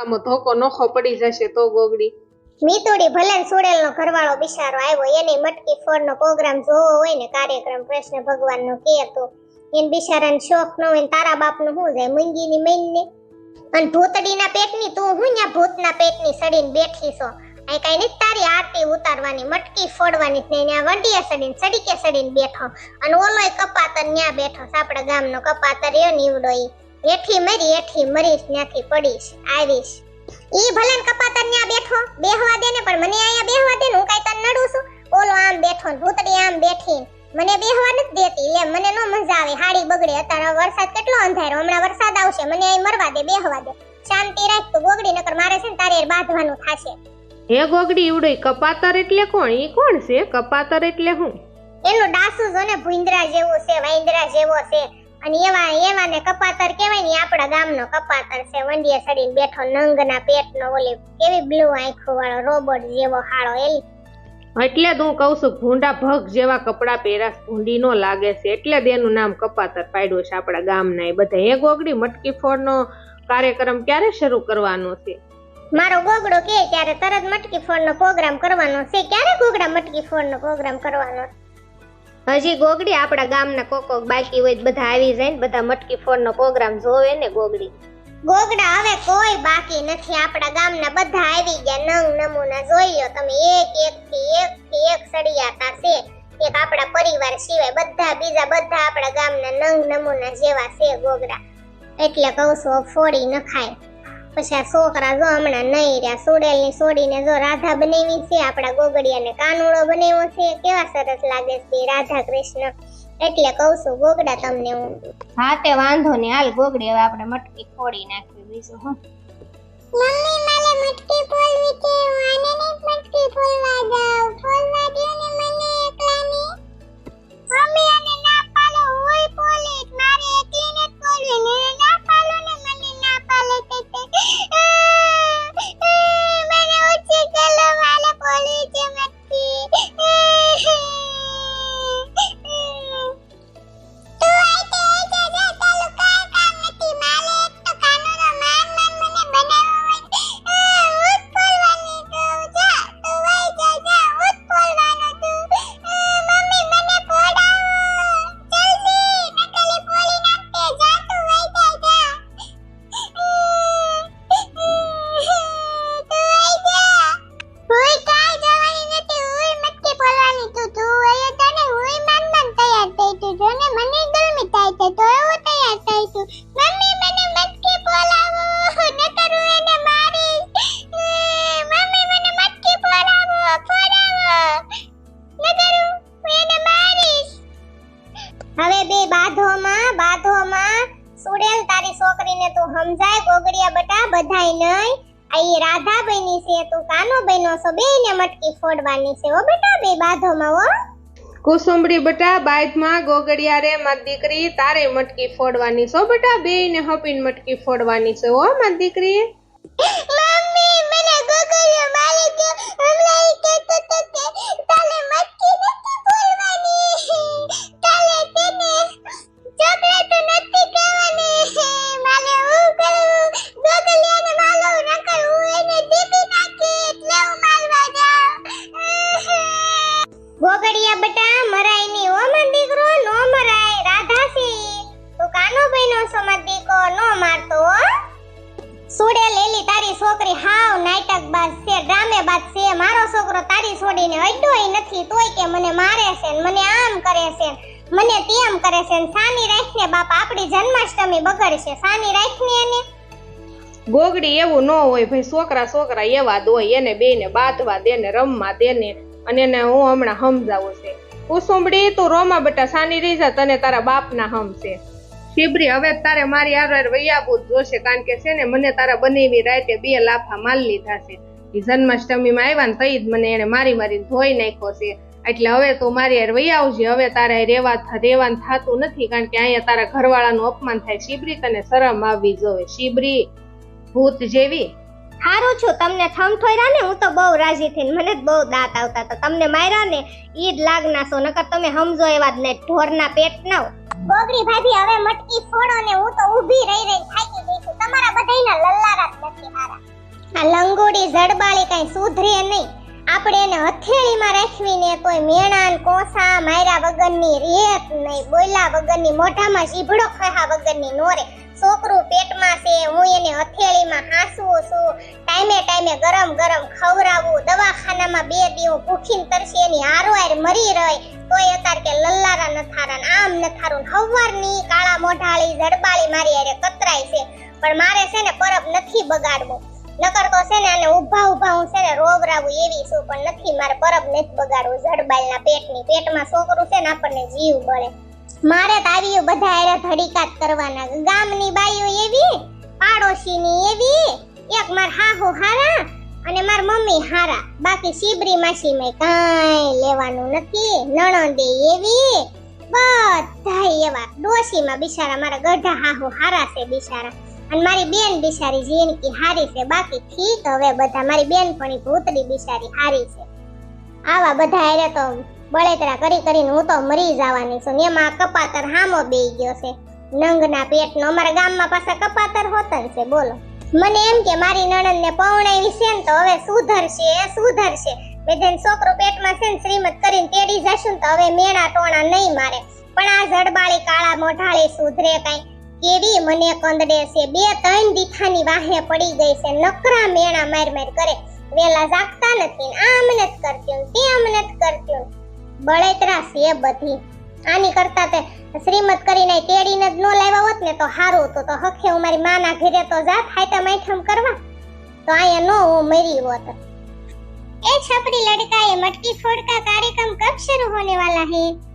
આમાં ધોકો નોખો પડી જશે તો ગોગડી. મીતુડી ભલે સુડેલ નો ઘરવાળો બિચારો આવ્યો, એને મટકી ફોડ નો પ્રોગ્રામ જોવો હોય ને, કાર્યક્રમ કૃષ્ણ ભગવાન નો કે તો. એને બિચારાને શોખ ન હોય ને, તારા બાપનું શું જાય મૂંગીની મૈન ને અને ભૂતડીના પેટની, તું હું ન્યા ભૂતના પેટની સડીને બેઠી છો? આ કઈ નથી તારી આરતી ઉતારવાની, મટકી ફોડવાની ને ન્યા વંડીએ સડીને, સડીકે સડીને બેઠો. અને ઓલોય કપાતર ન્યા બેઠો આપડા આપણા ગામનો કપાતર રહ્યો નીવડો ઈ. હેઠી મરી હેઠી મરીશ ત્યાંથી પડીશ આવીશ. ઈ ભલે ને કપાતર ન્યા બેઠો બેહવા દે ને પણ મને અહીંયા બેહવા દે ને હું કાઈ તને નડું છું? ઓલો આમ બેઠો ને ભૂતડી આમ બેઠી મને બેહવા નથી દેતી લે મને નો મજા આવે હાડી બગડે. અત્યારે વરસાદ કેટલો અંધારો હમણાં વરસાદ આવશે મને અહીં મરવા દે બેહવા દે. શાંતિ રાખ તો ગોગડી નકર મારે છે ને તારે બાંધવાનું થાશે. હે ગોગડી ઈવડો કપાતર એટલે કોણ? ઈ કોણ છે? કપાતર એટલે હું? એનું ડાસુ જો ને ભૂંદરા જેવો છે વાંદરા જેવો છે. અને એવા એવા ને કપાતર કહેવાય ને આપણા ગામનો કપાતર છે. વંડિયા સડીને બેઠો નંગના પેટનો ઓલી કેવી બ્લુ આંખો વાળો રોબોટ જેવો હાળો એલી. એટલે જ હું કહું છું ભૂંડા ભગ જેવા કપડાં પહેરા ભૂંડી નો લાગે છે. એટલે જ એનું નામ કપાતર પાડ્યું છે આપણા ગામના એ બધા. એ ગોગડી મટકી ફોડનો કાર્યક્રમ ક્યારે શરૂ કરવાનો છે? મારો ગોગડો કે ત્યારે તરત મટકી ફોડનો પ્રોગ્રામ કરવાનો છે. ક્યારે ગોગડા મટકી ફોડનો પ્રોગ્રામ કરવાનો? હજી ગોગડી આપણા ગામના કોક બાકી હોય બધા આવી જાય ને, બધા મટકી ફોડનો પ્રોગ્રામ જોવે ને ગોગડી? ગોગડા, હવે કોઈ બાકી નથી. આપણા ગામના બધા આવી ગયા. નંગ નમૂના જોઈ તમે. એક એક થી એક થી એક સળિયાતા છે. એક આપણા પરિવાર સિવાય બધા, બીજા બધા આપણા ગામના નંગ નમૂના જેવા છે ગોગડા. એટલે કહું છું, ફોડી નખાય. પછી આ છોકરા જો હમણાં નહીં રહ્યા સુડેલની સોડીને જો રાધા બનાવી છે આપણા ગોગડિયાને કાનુડો બનાવ્યો છે કેવા સરસ લાગે છે રાધા કૃષ્ણ. એટલે કહું છું ગોગડા તમને હું હા તે વાંધો નહીં હાલ ગોગડી હવે આપણે મટકી ફોડી નાખવી બીજું હું. મમ્મી મારે મટકી ફોડવી છે હું આને નહીં મટકી ફોડવા દઉં ફોડવા દો ને હવે બે બાધોમાં બાધોમાં સુડેલ તારી છોકરીને તું સમજાય, ગોગડિયા બટા, બધાય નહીં. આઈ ઈ રાધા બની છે, તું કાનો બેનો છો? બેને મટકી ફોડવાની છે, હો બેટા, બે બાધોમાં, હો. કુસુંબડી બટા બાયધમાં ગોગડિયા રે, મારી દીકરી તારે મટકી ફોડવાની છો બટા બેને હપીને મટકી ફોડવાની છે, હો મારી દીકરી. આપણી જન્માષ્ટમી બગડશે. સાની રાખની એને. ગોગડી એવું ન હોય ભાઈ, છોકરા છોકરા એવા જ હોય, એને બેને બાંધવા દે ને રમવા દે ને, અને એને હું હમણાં સમજાવું છે. કુસુંબડી તું રોમા બેટા, સાની રહી જા તને તારા બાપના હમ છે. શિબરી, હવે તારે મારી આર વૈયાબૂત જોશે, કારણ કે છે ને, મને તારા બનેવી રાતે બે લાફા માલ લીધા છે. જન્માષ્ટમીમાં આવ્યા ને તઈ જ મને એને મારી મારી ધોઈ નાખ્યો છે. એટલે હવે તું મારી હારે વહી આવજે. હવે તારે રેવા રેવાનું થતું નથી કારણ કે અહીંયા તારા ઘરવાળાનું અપમાન થાય. શિબરી તને શરમ આવવી જોવે. શિબરી ભૂત જેવી. સારું છું. તમને થમથોયરા ને? હું તો બહુ રાજી થઈને મને જ બહુ દાંત આવતા તો તમને માર્યા ને? એ જ લાગના છો નકર તમે સમજો એવા જ ને ઢોરના પેટ ના ગોગડી ભાભી હવે મટકી ફોડો ને હું તો ઊભી રહી રહી થાકી ગઈ છું. તમારા બધાયના લલ્લારા જ નથી આ લંગોડી જડબાળી કઈ સુધરે નહીં. આપણે એને હથેળીમાં રાખવીને કોઈ મેણાન, કોસા માર્યા વગરની રેત નહીં બોલ્યા વગરની મોઢામાં જીભડો ખહા વગરની નોરે છોકરું પેટમાં છે, હું એને હથેળીમાં હાંસવું છું. ટાઈમે ટાઈમે ગરમ ગરમ ખવડાવવું દવાખાનામાં બે દીવું ભૂખીને તરસી એની હારવાર મરી રહી. તોય તાર કે લલ્લારા નથારા આમ નથારું હવારની કાળા મોઢાળી જડબાળી મારી હારે કતરાય છે. પણ મારે છે ને પરબ નથી બગાડવું. નકર તો છે ને આને ઊભા ઊભા હું છે ને રોવરાવું એવી છું, પણ નથી. મારે પરબ નથી બગાડવું. જડબાલના પેટની પેટમાં છોકરું છે ને આપણને જીવ બળે મારે તો આવ્યું બધા હારે ધડીકાત કરવાના. ગામની બાઈઓ એવી, પાડોશીની એવી. એક માર હાહુ હારા અને માર મમ્મી હારા. બાકી શીબરી માસી મેં કાંઈ લેવાનું નથી. નણંદે એવી બધા એવા. ડોશીમાં બિચારા મારા ગઢા હાહુ હારા છે બિચારા. અને મારી બેન બિચારી જિંદગી હારી છે. બાકી ઠીક હવે બધા. મારી બેન પણ ભૂતડી બિચારી હારી છે. આવા બધા હારે તો બળેતરા કરી કરીને હું તો મરી જવાની છું એમાં કપાતર હામો બે ગયો છે. નંગના પેટનો અમારા ગામમાં પાછા કપાતર હોતન છે. બોલો. મને એમ કે મારી નણંદને પૌણાવી છે ને તો હવે સુધરશે સુધરશે. બેધન છોકરો પેટમાં છે ને શ્રીમત કરીને તેડી જશું તો હવે મેણા ટોણા નહીં મારે. પણ આ જડબાળી કાળા મોઢાળી સુધરે કઈ. કેવી મને કંદડે છે? બે ત્રણ દીઠાની વાહે પડી ગઈ છે. નકરા મેણા માર માર કરે. વેલા જાગતા નથી આમ નથી કરતી તેમ નથી કરતી બળેતરા છે બધી. આની કરતા તે શ્રીમત કરીને તેડીને જ ન લાવ્યા હોત ને તો સારું હતું. તો હખે હું મારી માના ઘરે તો જાત હાઈટા માઠમ કરવા. તો અહીંયા નો હું મરી હોત. એ છપડી લડકા એ મટકી ફોડતા કાર્યક્રમ કબ શરૂ હોને વાલા હે?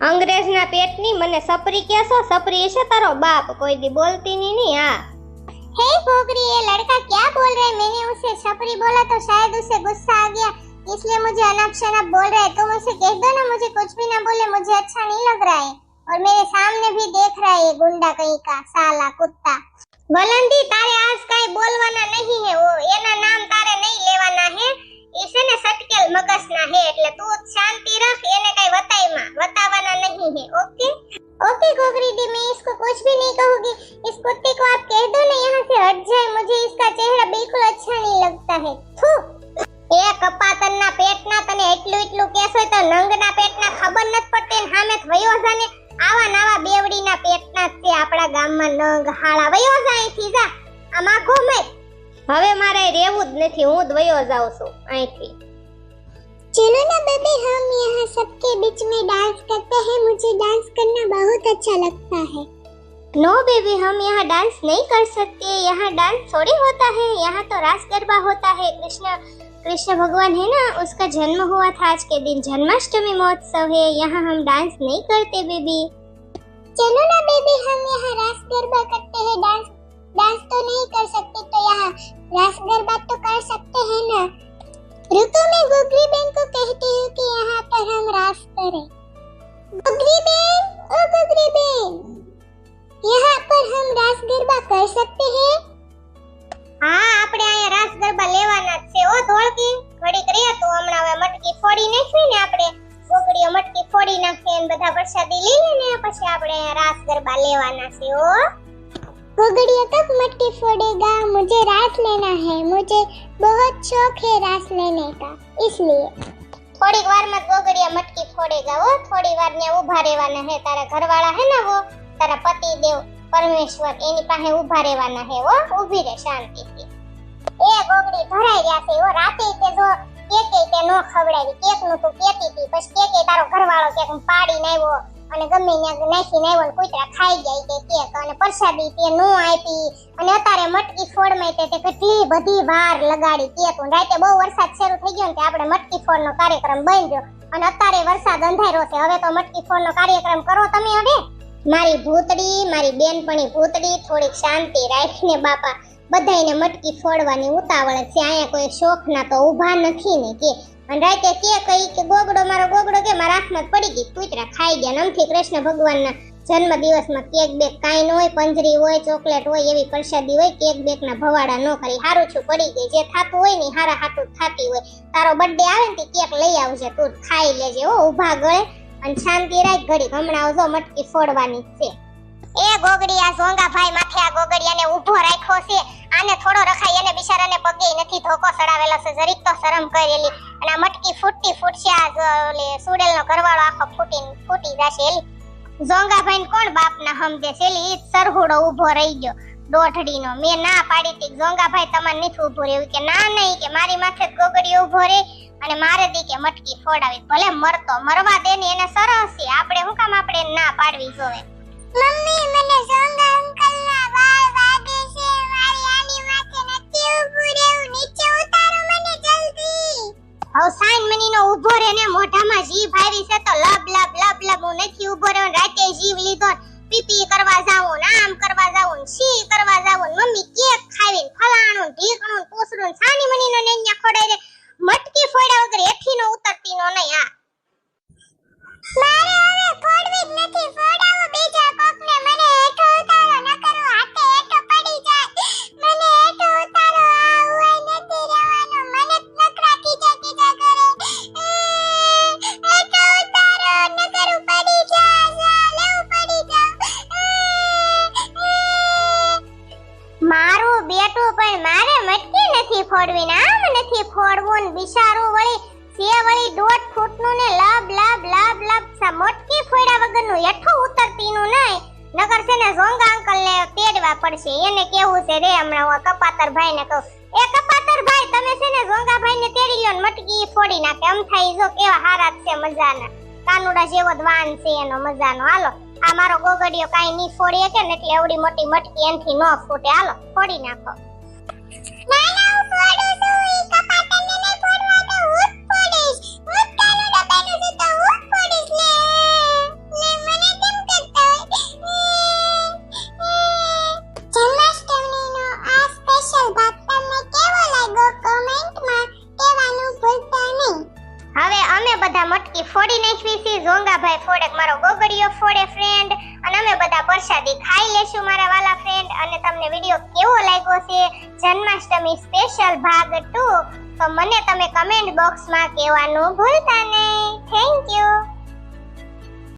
અંગ્રેજના પેટની મને સપરી કહેશો સપરી છે તારો બાપ કોઈ દી બોલતી ની ની હા हे भोगरी ये लड़का क्या बोल रहा है मैंने उसे छपरी बोला तो शायद उसे गुस्सा आ गया इसलिए मुझे अनाप शनाप बोल रहा है तुम उसे कह दो ना मुझे कुछ भी ना बोले मुझे अच्छा नहीं लग रहा है और मेरे सामने भी देख रहा है ये गुंडा कहीं का साला कुत्ता बुलंदी तारे आज काई बोलवाना नहीं है वो એના નામ તારે નહીં લેવાના હે એ છે ને સટકેલ મગજના હે એટલે તું શાંતિ રાખ એને હવે મારે રહેવું જ નથી હું જ વયો જાઉં છું અહીંથી चलो ना बेबी हम यहाँ सबके बीच में डांस करते हैं मुझे डांस करना बहुत अच्छा लगता है नो बेबी हम यहाँ डांस नहीं कर सकते यहाँ डांस थोड़ी होता है यहाँ तो रास गरबा होता है कृष्ण कृष्ण भगवान है ना उसका जन्म हुआ था आज के दिन जन्माष्टमी महोत्सव है यहाँ हम डांस नहीं करते बेबी चलो ना बेबी हम यहाँ रास गरबा करते हैं डांस डांस तो नहीं कर सकते तो यहाँ रास गरबा तो कर सकते हैं ना रुको मैं गुगली बेन को कहती हूँ कि यहाँ पर हम रास करें गुगली बेन ओ गुगली बेन यहाँ पर हम रास गरबा कर सकते हैं હા આપણે અહીંયા રાસ रास लेना है मुझे बहुत शौक है रास लेने का इसलिए થોડીક વારમાં જ ગોગડિયા મટકી ફોડેગા હો થોડી વાર ને ઊભા રહેવાના હે તારા ઘરવાળા હે ને वो તારા પતિ દેવ પરમેશ્વર એની પાસે ઊભા રહેવાના હે હો ઊભી રહે શાંતિથી એ ગોગડી ધરાઈ રહ્યા છે હો રાતે તે જો કેકે તે નો ખવડાવી કેક નું તું કેતી હતી પછી કેકે તારો ઘરવાળો કેક પાડીને આવ્યો અને ગમે ત્યાં નાખીને આવ્યો ને ખાઈ જાય તે કેક અને પ્રસાદી તે નો આપી. અને અત્યારે મટકી ફોડમાં તે તે કેટલી બધી વાર લગાડી. કેક ને રાતે બહુ વરસાદ શરૂ થઈ ગયો ને આપણે મટકી ફોડનો કાર્યક્રમ બાંધ્યો. અને અત્યારે વરસાદ અંધારો છે. હવે તો મટકી ફોડનો કાર્યક્રમ કરો તમે હવે. મારી ભૂતડી, મારી બેનપણી ભૂતડી, થોડીક શાંતિ રાખીને બાપા બધાને મટકી ફોડવાની ઉતાવળ છે. અહીંયા કોઈ શોખના તો ઊભા નથી ને કે અને રાતે કે કહી કે ગોગડો, મારો ગોગડો કે મારા જ પડી ગઈ. કૂતરા ખાઈ ગયા નમથી કૃષ્ણ ભગવાનના જન્મ દિવસમાં કેક બેક કાંઈ ન હોય, પંજરી હોય, ચોકલેટ હોય, એવી પ્રસાદી હોય, કેક બેકના ભવાડા ન કરી. હારું છું, પડી ગઈ. જે થાતું હોય ને હારા હાથું થાતી હોય. તારો બર્થડે આવે ને તે કેક લઈ આવજે તું, ખાઈ લેજે. હો, ઊભા ગળે અને શાંતિ રાખ ઘડી હમણાં આવજો, મટકી ફોડવાની છે. એ ગોગડીયા સોંગા ભાઈ માથે આ ગોગડિયાને ઊભો રાખ્યો છે. આને થોડો રખાય, એને બિચારાને પગે નથી ધોકો સડાવેલો છે. જરીક તો શરમ કરેલી. અને આ મટકી ફૂટતી ફૂટશે, આ ઓલી સુડેલનો ઘરવાળો આખો ફૂટી ફૂટી જશે એલી. જોંગા ભાઈ કોણ બાપના સમજે છે એલી? સરહુડો ઊભો રહી ગયો દોઢડીનો. મેં ના પાડી તી ઝોંગા ભાઈ તમારે નથી ઊભો રહેવું. કે ના નહીં, કે મારી માથે જ ગોગડીયો ઊભો રહે અને મારે દી કે મટકી ફોડાવી. ભલે મરતો, મરવા દે ને એને સરસ છે. આપણે હું કામ આપણે ના પાડવી જોવે? મમ્મી મને સોંગા મારું બેટું પણ મારે મટકી નથી ફોડવી નામ નથી ફોડવું ને બિચારું વળી સે વળી દોઢ ફૂટનું ને લબ લબ લબ લબ સા મોટકી ફોડ્યા વગરનું એઠું ઉતરતીનું નહીં. નગર છે ને ઝોંગા અંકલ ને તેડવા પડશે. એને કેવું છે રે હમણાં હું કપાતર ભાઈ ને કહું. એ કપાતર ભાઈ તમે છે ને ઝોંગા ભાઈ ને તેડી લ્યો ને મટકી ફોડી નાખે. આમ થાય જો કેવા હારા છે મજાના. કાનુડા જેવો જ વાન છે એનો મજાનો. હાલો. આ મારો ગોગડિયો કાઈ નહીં ફોડી કે ને એટલે એવડી મોટી મટકી એનથી ન ફૂટે. હાલો, ફોડી નાખો. મટકી ફોડી નાખવી છે. ઝોંગાભાઈ ફોડે મારો ગોગડીયો ફોડે ફ્રેન્ડ અને અમે બધા પ્રસાદી ખાઈ લેશું, મારા વાલા ફ્રેન્ડ અને તમને વિડિયો કેવો લાગ્યો છે? જન્માષ્ટમી સ્પેશિયલ ભાગ 2 તો મને તમે કમેન્ટ બોક્સમાં કહેવાનું ભૂલતા નહીં. Thank you